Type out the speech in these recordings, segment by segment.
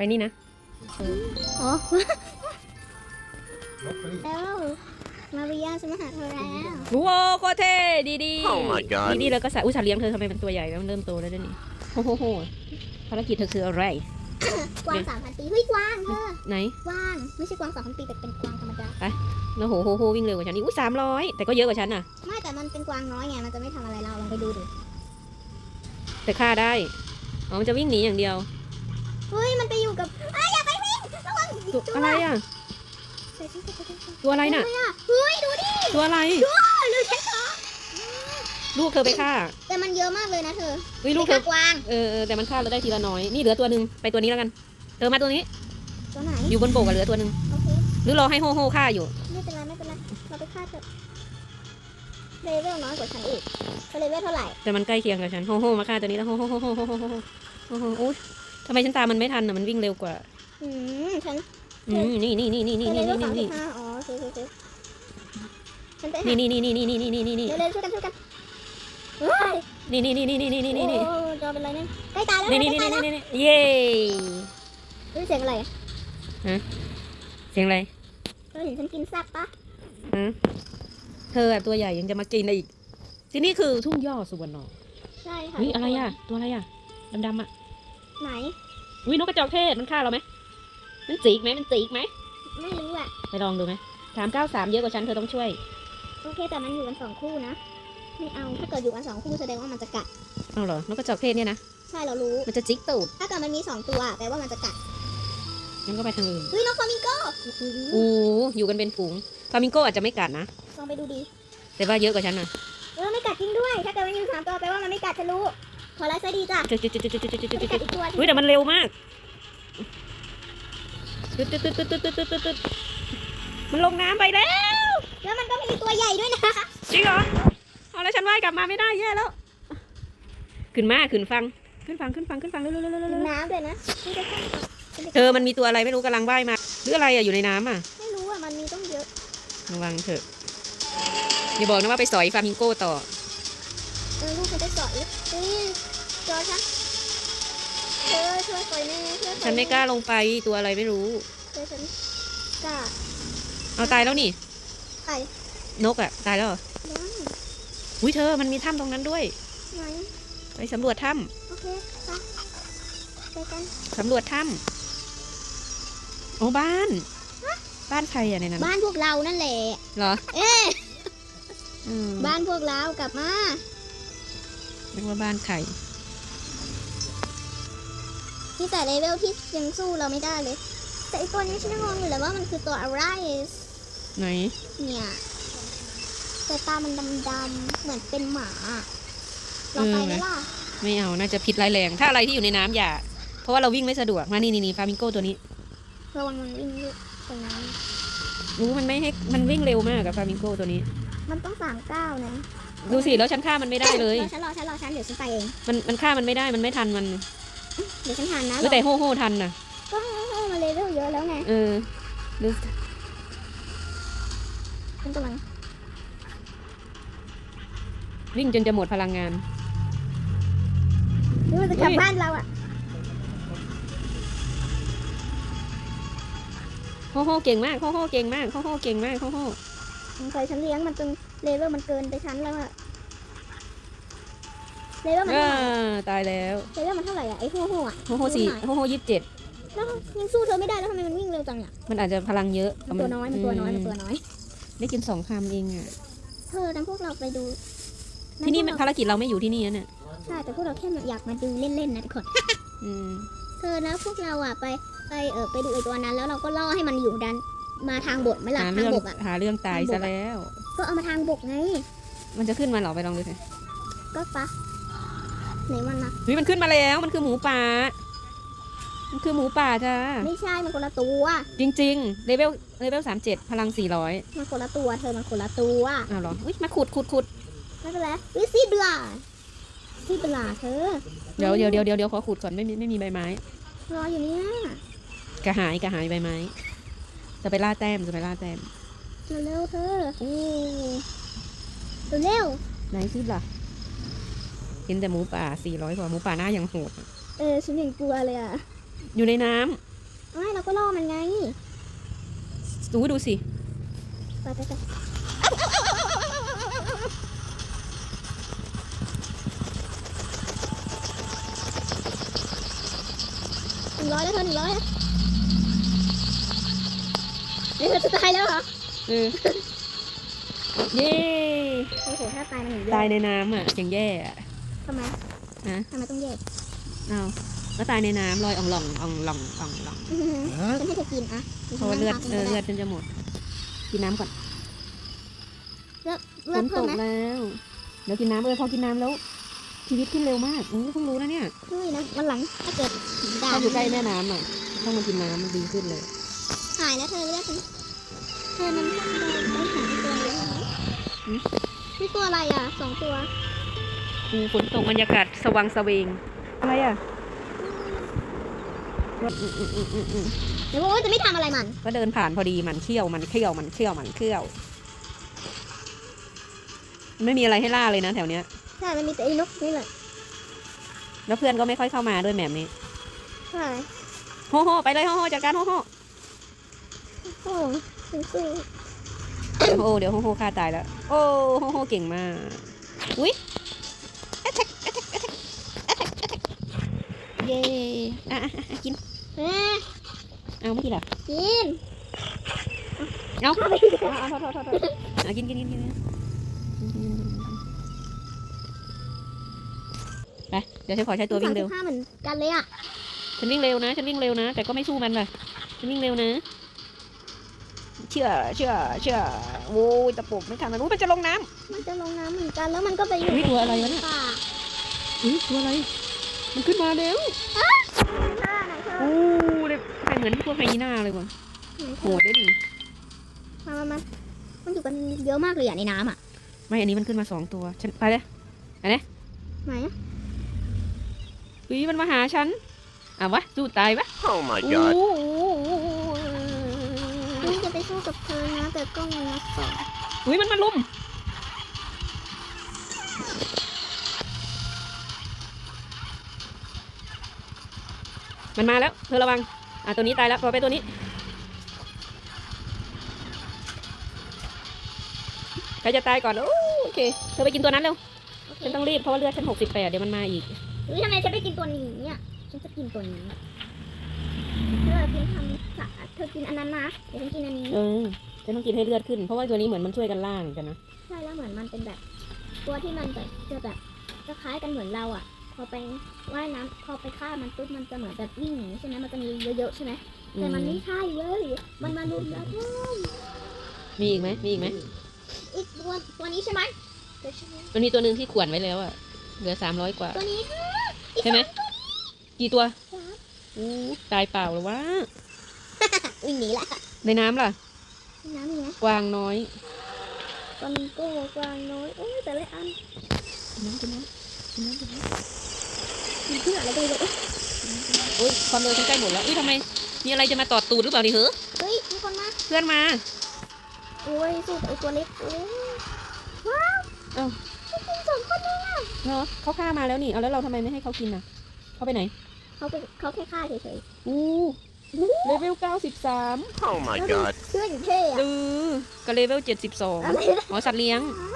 ไปนี่นะอ๋อนกไปดิแล้วมาริยาจะมาหาเธอแล้วโอ้โหโคตรเท่ดีดี Oh my god ดีดีแล้วก็ใส่อุ้ยสัตว์เลี้ยงเธอทำไมมันตัวใหญ่แล้วมันเริ่มโตแล้วด้วยนี่โอ้โหภารกิจเธอคืออะไร กวางสามพันปีเฮ้ยกวางเธอไหนกวางไม่ใช่กวางสามพันปีแต่เป็นกวางธรรมดาโอ้โหโหโหวิ่งเร็วกว่าฉันนี่อุ้ยสามร้อยแต่ก็เยอะกว่าฉันน่ะไม่แต่มันเป็นกวางน้อยไงมันจะไม่ทำอะไรเราลองไปดูดิแต่ฆ่าได้อ๋อมันจะวิ่งหนีอย่างเดียวเฮ้ยมันไป อยู่กับเอ้ยอย่าไปวิ่งระวังตัวอะไรอะไปสิไปสิไปสิตัวอะไรน่ะ เฮ้ยดูดิตัวอะไร ดูฉันขอลูกเธอไปฆ่าแต่มันเยอะมากเลยนะเธอเฮ้ยลูกไปเธฆ่าอกวางเออเออแต่มันฆ่าเราได้ทีละน้อย นี่เหลือตัวหนึ่งไปตัวนี้แล้วกัน เธอมาตัวนี้ ตัวไหนอยู่บนโบกอะเหลือตัวหนึ่งโอเคหรือรอให้โฮโฮฆ่าอยู่ ไม่เป็นไรไม่เป็นไรเราไปฆ่าเถอะเลเวลน้อยกว่าฉันอีกเธอเลเวลเท่าไหร่แต่มันใกล้เคียงกับฉันโฮโฮมาฆ่าตัวนี้แล้วโฮโฮโฮโฮโฮโฮโฮโฮโฮโอ้ย ทำไมฉันตามมันไม่ทันอะมันวิ่งเร็วกว่า อืมฉันอืมนี่นี่นี่นี่นี่เธอนี่เลนี่เวลสามสินี่บห้าอ๋อโอเคโอเคโอเคฉันไปหานี่นี่นี่นี่นี่นี่นี่นี่นี่เร็วๆช่วยกันช่วยกันเฮ้ยนี่นี่นี่นี่นี่นี่นี่นี่โอ้จอเป็นไรเนี่ยใกล้ตายแล้วนี่ใกนี่ล้นี่ตายแล้วนี่นี่เย้เฮ้ยเสียงอะไรอะเสียงอะไรเธอเห็นฉันกินแซ่บปะฮะเธออะตัวใหญ่ยังจะมากินอะไรอีกที่นี่คือทุ่งย่อสุวรรณใช่ค่ะอุ้ยอะไรอะตัวอะไรอะดำๆอะ ไหน อุ้ยนกกระจอกเทศมันฆ่าเราไหม มันจีกไหมมันจีกไหม ไม่รู้อะไปลองดูไหมสามเก้าสามเยอะกว่าฉันเธอต้องช่วย โอเคแต่มันอยู่กันสองคู่นะ ไม่เอา ถ้าเกิดอยู่กันสองคู่แสดงว่ามันจะกัด เอาเหรอ นกกระจอกเทศเนี่ยนะ ใช่เรารู้ มันจะจิกตูด ถ้าเกิดมันมีสองตัวแปลว่ามันจะกัดงั้นก็ไปทางอื่นเฮ้ยนกฟลามิงโก้โอ้อยู่กันเป็นฝูง ฟลามิงโกอาจจะไม่กัดนะ ลองไปดูดี แต่ว่าเยอะกว่าฉันนะเออไม่กัดจริงด้วย ถ้าเกิดมันอยู่สามตัวแปลว่ามันไม่กัดฉันรู้ ขอลฟ์ไซดีจ้ะจุดจุดจุดจุดจุดจุดจุดไม่จุกัดดอีกตัวอุ้ยแต่มันเร็วมากจุดจุดจุดจุดจุดจุดจุดจุดมันลงน้ำไปแล้ว แล้วมันก็มีตัวใหญ่ด้วยนะจริงเหรอเอาแล้วฉันว่ายกลับมาไม่ได้แย่แล้ว ขึ้นมาขึ้นฟังขึ้นฟังขึ้นฟังขึ้นฟังเร็วเร็วเร็วเร็วถึเร็งน้ำด้วยนะเธอมันมีตัวอะไรไม่รู้กำลังว่ายมาหรืออะไรอะอยู่ในน้ำอะไม่รู้อะมันมีต้องเยอะระวังเถอะอย่าบอกนะว่าไปสอยฟลามิงโก้ต่อเออลูกเขาจะเจาะอีกเฮ้ย จอฉันเธอช่วยคอยแน่ช่วยคอยฉันไม่กล้าลงไปตัวอะไรไม่รู้ช่วยฉันกล้าเอาตายแล้วนี่ ใครนกอะตายแล้วเหรอยังอุ้ยเธอมันมีถ้ำตรงนั้นด้วย ไหนไปสำรวจถ้โอเคไปไปกันำสำรวจถ้ำโอ้บ้าน บ้านใครอะในนั้นบ้านพวกเรานั่นแหละ เหรอเอ๊ะอืมบ้านพวกเรากลับมาเรียกว่าบ้านใคร ที่แต่เลเวลที่ยังสู้เราไม่ได้เลย แต่ไอตัวนี้ฉันยังงงอยู่เลยว่ามันคือตัวอะไรไหนเนี่ยแต่ตามันดำๆเหมือนเป็นหมาลองไปไหมล่ะไม่เอาน่าจะพิษร้ายแรง ถ้าอะไรที่อยู่ในน้ำอย่า เพราะว่าเราวิ่งไม่สะดวกมานี่นี่นี่ฟลามิงโกตัวนี้ระวังมันวิ่งตรงนั้นรู้มันไม่ให้มันวิ่งเร็วมากกับฟลามิงโกตัวนี้ มันต้องสามเก้านะดูสิแล้วฉันฆ่ามันไม่ได้เลยรอฉันรอฉันรอฉันเดี๋ยวฉันไปเองมันมันฆ่ามันไม่ได้มันไม่ทันมัน เดี๋ยวฉันทานนะหรือแต่โฮโฮทันน่ะก็โอ้มาเลเวลเยอะแล้วไงเออดูฉันกำลังวิ่งจนจะหมดพลังงานนี่มันจะกลับอุ้ยบ้านเราอะโฮโฮเก่งมากโฮโฮเก่งมากโฮโฮเก่งมากโฮโฮสงสัยฉันเลี้ยงมันจนเลเวลมันเกินไปชั้นแล้วอะ เลเวลมันอ่าเท่าไหร่ตายแล้วเลเวลมันเท่าไหร่อะไอ้โฮโฮอะโฮโฮสี่โฮโฮยี่สิบเจ็ดแล้วยังสู้เธอไม่ได้แล้วทำไมมันวิ่งเร็วจังอะมันอาจจะพลังเยอะมันตัวน้อยมันตัวน้อยมันตัวน้อย ได้กินสองคำเองอะเธอนั้นพวกเราไปดูที่นี่มันพวกภารกิจเราไม่อยู่ที่นี่นะเนี่ยเราใช่แต่พวกเราแค่อยากมาดูเล่นๆนะทุกคนอืมเธอนะพวกเราอะไปไปเออไปดูไอ้ตัวนั้น แล้วเราก็ล่อให้มันอยู่ดันมาทางบกไหม่ล่ะหาทางเรื่องบกอะหาเรื่องตายทางบกซะอะแล้ว ก็เอามาทางบกไง มันจะขึ้นมาเหรอไปลองดูสิก็ปะ ไหนมันนะเฮ้ยมันขึ้นมาแล้ว มันคือหมูป่า มันคือหมูป่าจ้า ไม่ใช่มันคนละตัวจริงๆ เลเวล เลเวลสามเจ็ดพลังสี่ร้อยมันคนละตัวเธอมันคนละตัวอ้าวเหรอ อุ้ยมาขุดขุดขุด ไม่เป็นไรวิซีบลาซีบลาเธอเดี๋ยวเดี๋ยวเดี๋ยวเดี๋ยวเดี๋ยวขอขุดก่อนไม่มีไม่มีใบไม้ รออยู่เนี่ยกระหายกระหายใบไม้ จะไปล่าแต้มจะไปล่าแต้มเร็วๆเธอโอ้เร็วไหนซิล่ะเห็นแต่หมูป่าสี่ร้อยกว่าหมูป่าหน้ายังโหดอะเออฉันยังกลัวเลยอะอยู่ในน้ไม่เราก็ล่อมันไงดูดูสิ ไปไปไปหนึ่งร้อยแล้วเธอหนึ่งร้อยแล้วนี่เธอจะตายแล้วเหรอเออ เย้ โอ้โหถ้าตายมันหนีตายในน้ำอะยังแย่อะ ทำไมฮะทำไมต้องแยกเอาแล้วตายในน้ำลอยอ่องหล่องอ่องหล่องอ่องหล่องอื้อหือฮะฉันให้เธอกินอะเพราะว่าเลือดเออเลือดฉันจะหมดกินน้ำก่อนเลือดฝเลือดนตเพิ่มกไหมแล้ว เดี๋ยวกินน้ำเออพอกินน้ำแล้ว ชีวิตขึ้นเร็วมากอือเพิ่งรู้นะเนี่ยเฮ้ยนะวันหลังถ้าเกิดด่าถ้าอยู่ใกล้แม่น้ำอะต้องมากินน้ำมันดีขึ้นเลย หายแล้วเธอเลือดฉันเธอมันต้องหาตัวเดียวไหมนี่ตัวอะไรอะสองตัว อูฝนตกบรรยากาศสว่างสเวงอะไรอะอืมอืมอืมอืมอืมเดี๋ยวพวกจะไม่ทำอะไรมัน ก็เดินผ่านพอดีมันเขี้ยวมันเขี้ยวมันเขี้ยวมันเขี้ยว ไม่มีอะไรให้ล่าเลยนะแถวเนี้ยใช่มันมีแต่ไอ้นกนี่แหละ แล้วเพื่อนก็ไม่ค่อยเข้ามาด้วยแบบนี้ใช่โฮโฮไปเลยโฮโฮจัดการโฮโฮโอ้ถึงสู้เดี๋ยวโฮเดี๋ยวโฮโฮฆ่าตายแล้ว โอ้โฮโฮเก่งมาก อุ้ย เย้อะอะอะกินเอ๊ะเอาไม่กินเหรอกินเอาเข้าไปเอาเอาโทษโทษโทษโทษเอากินกินกินกินไปเดี๋ยวฉันขอใช้ตัววิ่งเร็วสามสิบห้าเหมือนกันเลยอะฉันวิ่งเร็วนะฉันวิ่งเร็วนะ แต่ก็ไม่สู้มันเลยฉันวิ่งเร็วนะ เชื่อเชื่อเชื่อโว้ยตะปบไม่ทันมันรู้มันจะลงน้มันจะลงน้ำเหมือนกันแล้วมันก็ไปอยู่อุ๊ยตัวอะไรวะเนี่ยป่าำอุ้ยตัวอะไร มันขึ้นมาแล้วหน้าไหนเธอโอ้เด็กเป็นเหมือนพวกไฮยีน่าเลยว่ะไหนเธโหอดได้ดิมามามามันอยู่กันเยอะมากเลยอะในน้ำอะ ไม่ อันนี้มันขึ้นมาสองตัว ฉันไปเลยไหนอะอุ้ยมันมาหาฉัน อะวะ สู้ตายวะ Oh my โอ้ god. โหนี่จะไปสู้กับเธอนะแต่กล้องมันมาส่องอุ้ยมันมาลุม มันมาแล้วเธอระวัง อะตัวนี้ตายแล้วพอไปตัวนี้ ใครจะตายก่อน โอ้โอเค เธอไปกินตัวนั้นเร็วโอเคฉันต้องรีบเพราะว่าเลือดฉันหกสิบแปดเดี๋ยวมันมาอีกเฮ้ยทำไมฉันไม่กินตัวนี้เนี่ยฉันจะกินตัวนี้เธอกินทำสะอาดเธอกินอันนั้นนะเดี๋ยวฉันกินอันนี้ เออฉันต้องกินให้เลือดขึ้น เพราะว่าตัวนี้เหมือนมันช่วยกันล่างกันนะ ใช่แล้วเหมือนมันเป็นแบบ ตัวที่มันแบบจะแบบจะคล้ายกันเหมือนเราอะพ อไปว่ายน้ำพอไปฆ่ามันปุ๊บมันจะเหมือนแบบวิ่งหนีใช่ไหมมันจะมีเยอะๆใช่ไหมแต่มันไม่ใช่เว้ยมันมารุมแล้วมีอีกไหมมีอีกไหมอีกตัวตัวนี้ใช่ไหมเดี๋ยวใช่ไหมมันมีตัวหนึ่งที่ขวนไว้แล้วอะเหลือสามร้อยกว่า ตัวนี้ค่ะใช่ไหมกี่ตัวสามอู้ตายเปล่าหรือวะวิ่งหนีละในน้ำล่ะน้ำมีไหมกวางน้อยตอนโก้กวางน้อยโอ้ยแต่ละอันกินน้ำกินน้ำกินน้ำกินน้ มีเพื่ออะไรกันเลยำโอ้ยความเร็วฉันใกล้หมดแล้วอุ้ยทำไไมมีอะไรจะมาตอดตูดหรือเปล่าดิเหรอเฮ้ยมีคนมาเพื่อนมาโอ้ยสู้กับไอตัวเล็กโอ้ยว้าวเอ้าจะกินสองคนเลยอะเนาะเขาฆ่ามาแล้วนี่เอาแล้วเราทำไมไม่ให้เขากินอะเขาไปไหนเขาเป็นเขาแค่ฆ่าเฉยอู้เลเวลเก้าสิบสาม Oh my god. ๆเพื่อนอยู่เท่อะเออกับเลเวลเจ็ดสิบสองอะไรนะอ๋อสัตว์เลี้ยงอู้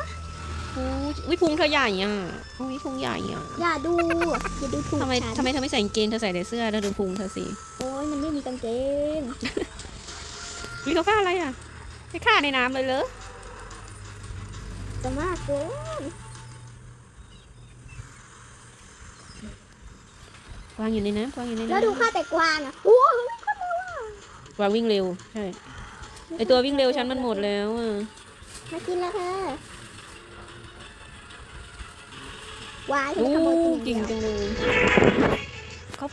วิพุงเธอใหญ่อะอุ้ยพุงใหญ่อะอย่าดูอย่าดูถูกทำไมฉันทำไมเธอไม่ใส่กางเกงเธอใส่แต่เสื้อแล้วดูพุงเธอสิโอ้ยมันไม่มีกางเกงวิเขาฆ่าอะไรอะไม่ฆ่าในน้ำเลยเหรอจะมากเกินกวางอยู่ในน้ำกวางอยู่ในแล้วน้ำดูฆ่าแต่กวางอะโอ้ยกวางวิ่งเร็วใช่ไอตัววิ่งเร็วฉันมันหมดแล้วอะมากินแล้วเธอ วายเธอโอ้ขโมยกินเก่งอย่างเดียวจังเลยเขา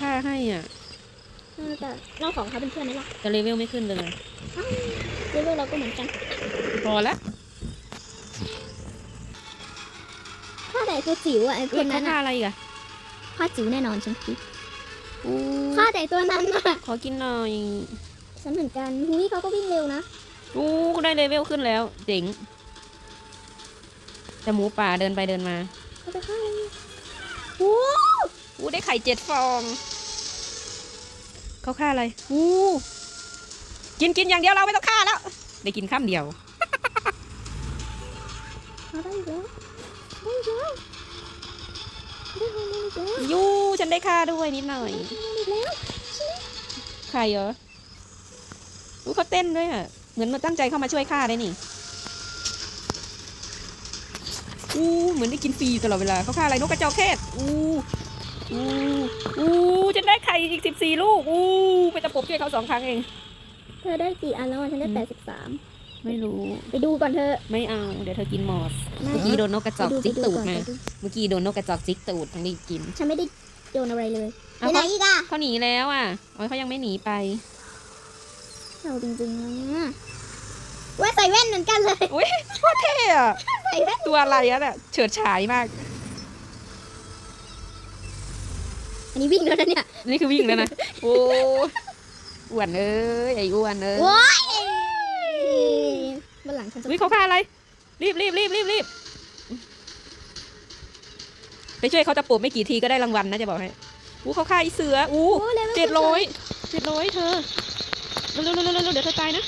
ฆ่าให้อะเออแต่เราสองเขาเป็นเพื่อนไหมล่ะแต่เลเวลไม่ขึ้นเลยเรื่องเราก็เหมือนกันพอละฆ่าแต่ตัวจิ๋วอะไอ้คเอ้ยนเขานั้นฆ่าอะอะไรอีกอะฆ่าจิ๋วแน่นอนฉันคิดอู้ฆ่าแต่ตัวนั้นอะขอกินหน่อยฉันเหมือนกันหุ้ยเขาก็วิ่งเร็วนะอู้ได้เลเวลขึ้นแล้วเจ๋ง แต่หมูป่าเดินไปเดินมาเขาไปฆ่าเลยโอ้อู้ได้ไข่เจ็ดฟอง เขาฆ่าอะไรอู้กินกินอย่างเดียวเราไม่ต้องฆ่าแล้ว ได้กินข้ามเดียวเอาได้อีกแล้วได้อีกแล้วได้ฮอร์โมนอีกแล้วยูฉันได้ฆ่าด้วยนิดหน่อยอีกแล้วใครเหรออู้เขาเต้นด้วยอะ เหมือนมันตั้งใจเข้ามาช่วยฆ่าได้นี่ อู้เหมือนได้กินฟรีตลอดเวลาเขาฆ่าอะไรนกกระจอกเทศอู้อู้อู้ฉันได้ไข่อีกสิบสี่ลูกอู้ไปตะปบช่วยเขาสองครั้งเอง เธอได้กี่อันแล้วอะฉันได้อืมแปดสิบสามไม่รู้ ไปดูก่อนเธอะ ไม่เอา เดี๋ยวเธอกินมอสไม่ เมื่อกี้โดนนกกระจอกไปดูจิกไปดูตูดก่อนมาไปดูเมื่อกี้โดนนกกระจอกจิกตูดทั้งรีบกินฉันไม่ได้โยนอะไรเลยไปเอาไหนเขาอีกอะเขาหนีแล้วอะโอ้ยเขายังไม่หนีไป เอาจริงๆนะ ว่าใส่แว่นเหมือนกันเลยอุ้ยโคตรเท่อะใส่แว่นตัวอะไรอะเนี่ยเฉิดฉายมาก อันนี้วิ่งแล้วนะเนี่ยนี่คือวิ่งแล้วนะ โอ้ยอ้วนเอ้ยไอ้อ้วนเอ้ยโอ้ยวันหลังฉันจะวิเขาฆ่าอะไร รีบรีบรีบรีบรีบไปช่วยเขาตะปุบไม่กี่ทีก็ได้รางวัลนะจะบอกให้อู้เขาฆ่าไอีเสืออู้โอ้เลเวลเจ็ดร้อยเจ็ดร้อยเธอเร็วเร็วเร็วเร็วเร็วเดี๋ยวเธอตายนะ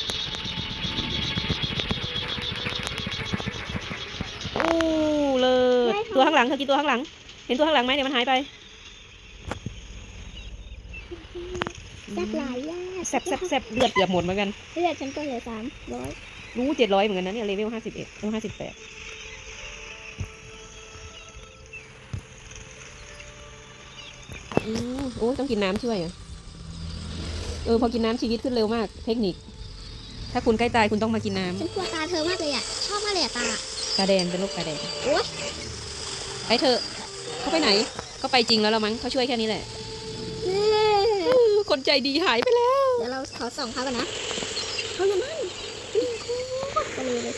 อ้เลย ตัวข้างหลังเธอกินตัวข้างหลัง เห็นตัวข้างหลังไหมเดี๋ยวมันหายไปแซ่บหลายย่าแซบแซบแซบเลือดเกือบหมดเหมือนกัน เลือดฉันก็เหลือสามร้อยรู้เจ็ดร้อยเหมือนกันนะเนี่ยเลเวลห้าสิบเอ็ดเลเวลห้าสิบแปดโอ้ยต้องกินน้ำช่วยอะเออพอกินน้ำชีวิตขึ้นเร็วมาก เทคนิค ถ้าคุณใกล้ตายคุณต้องมากินน้ำฉันกลัวตาเธอมากเลยอะ ชอบมากเลยอะตา ตาแดงเป็นโรคตาแดงโอ๊ยไปเถอะเขาไปไหนเขาไปจริงแล้วละมั้งเขาช่วยแค่นี้แหละเอ้ยอื้อคนใจดีหายไปแล้ว เดี๋ยวเราขอส่องเขากันนะเขาอยู่นั่นวิ่งโคตรไปเลยเลย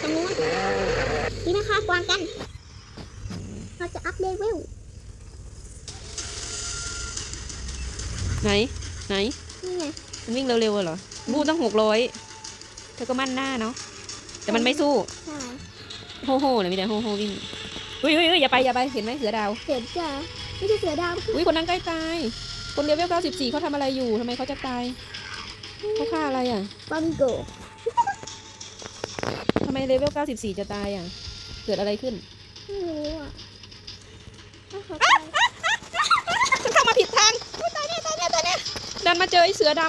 ตรงนู้นนี่นะคะกวางกัน เราจะอัพเลเวลไหน ไหน นี่ไงมันวิ่งเร็วๆเหรอ บูตั้งหกร้อย เธอก็มั่นหน้าเนาะ แต่มันไม่สู้ใช่โฮโฮ่เลยมีแต่โฮโฮวิ่งเฮ้ยเฮ้ยเฮ้ยอย่าไปอย่าไปเห็นไหมเสือดาวเสือจ้าไม่ใช่เสือดาวอุ้ยคนนั้นใกล้ตายคนเลเวล94เขาทำอะไรอยู่ทำไมเขาจะตายเขาฆ่าอะไรอะฟามิงโกทำไมเลเวล94จะตายอะ เกิดอะไรขึ้นไม่รู้อะถ้าเขาตายฉันเข้ามาผิดทางอุ๊ยตายแน่ตายแน่ตายแน่ดันมาเจอไอ้เสือด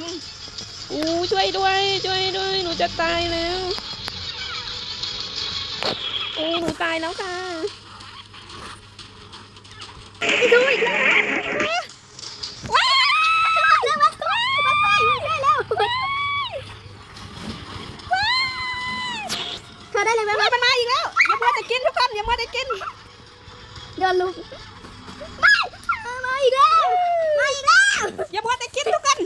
ำอู้ช่วยด้วย ช่วยด้วย หนูจะตายแล้วโอ้หนูตายแล้วค่ะดูอีกแล้วว้าวแล้ววัดตัววัดไปวัดได้แล้วเธอได้เลยไหมมันมาอีกแล้วอย่ามัวแต่กินทุกคนอย่ามัวแต่กินโดนลุกม่มาอีกแล้วมาอีกแล้วอย่ามัวแต่กินทุกคน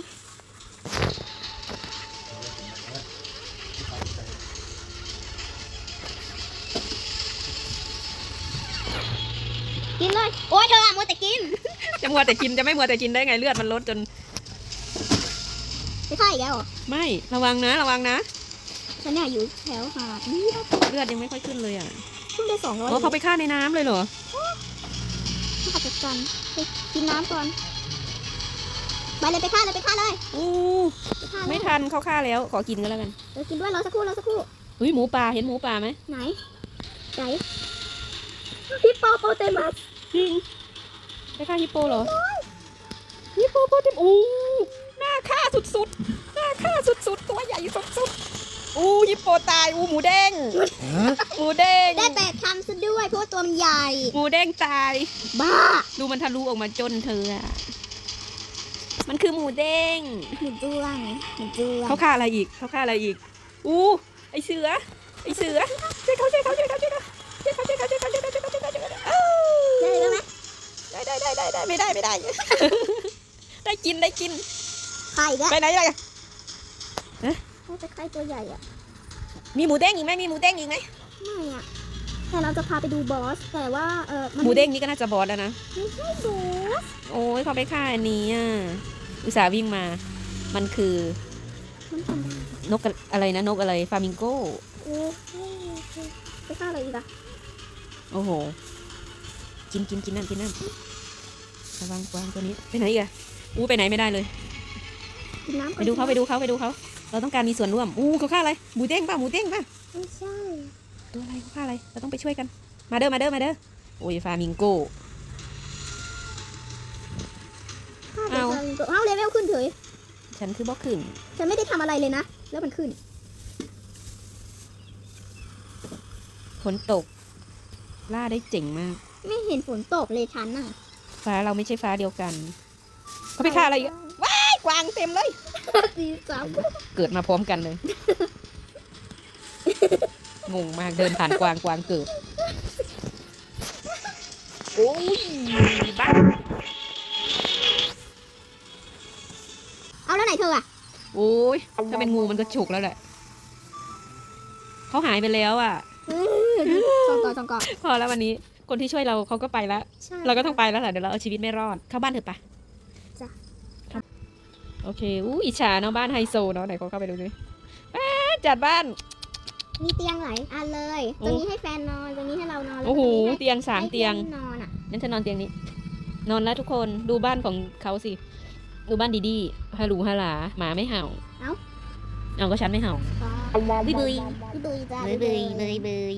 กินเลย โอ้ยเธออะมัวแต่กินจะมัวแต่กินจะไม่มัวแต่กินได้ไงเลือดมันลดจน ไม่ใช่อีกแล้วเหรอไม่ระวังนะ ระวังนะ ฉันเนี่ยอยู่แถวหาดนี่เลือดยังไม่ค่อยขึ้นเลยอะเพิ่งได้สองร้อยอ๋อเขาไปฆ่าในน้ำเลยเหรอขับจัดการไปกินน้ำก่อนไปเลยไปฆ่าเลยไปฆ่าเลยอู้ไปฆ่าเลยไม่ทันเขาฆ่าแล้ว ขอกินก็แล้วกันเดี๋ยวกินด้วยรอสักครู่รอสักครู่เฮ้ยหมูป่าเห็นหมูป่าไหมไหนไหนฮิปโปโปเตมัส จริงไปฆ่าฮิปโปเหรอฮิปโปโปเต็มอู้หน้าฆ่าสุดๆหน้าฆ่าสุดๆตัวใหญ่สุดๆอู้ฮิปโปตายอู้หมูเด้งหมูเด้งได้แปดคำซะด้วยเพราะว่าตัวมันใหญ่ หมูเด้งตาย บ้า ดูมันทะลุออกมาจนเธออะมันคือหมูเด้งหมุนจ้วงหมุนจ้วงเขาฆ่าอะไรอีกเขาฆ่าอะไรอีกอู้ไอเสือไอเสือช่วยเขาช่วยเขาช่วยเขาช่วยเขาช่วยเขาช่วยเขาช่วยเขาช่วยเขาช่วยเขาช่วยเขา ได้เลยไหมได้ได้ได้ได้ได้ไม่ได้ไม่ได้ ได้กินได้กินใครอีกแล้วไปไหนไปน่าจะใครตัวใหญ่อะมีหมูเด้งอีกไหมมีหมูเด้งอีกไหมไม่อะแต่เราจะพาไปดูบอส แต่ว่าเออมันหมูเด้งนี่ก็น่าจะบอสแล้วนะไม่ใช่บอสโอ้ยเขาไปฆ่าอันนี้อะอุตส่าห์วิ่งมา มันคือมันทำได้นกอะไรนะนกอะไรฟามิงโกโอ้โหไปฆ่าอะไรอีกอะโอ้โห กินกินกินนั่นกินนั่นระวังกวางตัวนี้ไปไหนอีกอะอู้ไปไหนไม่ได้เลย กินน้ำก่ไปอนดูเขาไปดูเขาไปดูเขาเราต้องการมีส่วนร่วมอู้เขาฆ่าอะไรหมูเด้งป่ะหมูเด้งป่ะไม่ใช่ตัวอะไรเขาฆ่าอะไรเราต้องไปช่วยกัน มาเด้อมาเด้อมาเด้อโอ้ยฟามิงโก้ข้าวเอาเป็นตัวเอาเลเวลขึ้นเฉยฉันคือบอกขึ้น ฉันไม่ได้ทำอะไรเลยนะ แล้วมันขึ้นฝนตกล่าได้เจ๋งมาก ไม่เห็นฝนตกเลยฉันน่ะ ฟ้าเราไม่ใช่ฟ้าเดียวกันเขาไปฆ่าอะไรอีกอะว้ายกวางเต็มเลย สีสามเกิดมาพร้อมกันเลย งงมากเดินผ่านกวางกวางเกิด โอ้ยบ้าเอาแล้วไหนเธออะโอ้ยถ้าเป็นงูมันก็ฉกแล้วแหละ เขาหายไปแล้วอะสองก่อนสองก่อน พอแล้ววันนี้ คนที่ช่วยเราเขาก็ไปแล้ว ใช่เราก็ต้องไปแล้วแหละเดี๋ยวเราเอาชีวิตไม่รอดเข้าบ้านเถอะปะจ้ะโอเคอู้อิจฉาเนาะบ้านไฮโซเนาะไหนเขาเข้าไปดูดิว้าจัดบ้าน มีเตียงหลายอันเลยโอ้ตรงนี้ให้แฟนนอนตรงนี้ให้เรานอนแล้วโอ้โหตรงนี้เตียงสามให้เตียงให้นอนอะงั้นฉันนอนเตียงนี้ นอนแล้วทุกคนดูบ้านของเขาสิ ดูบ้านดีๆฮารูฮาหลาหมาไม่เห่าเอ้าเอาก็ฉันไม่เห่าก็บุยบุยบุยบุยจ้าบุยบุยบุยบุย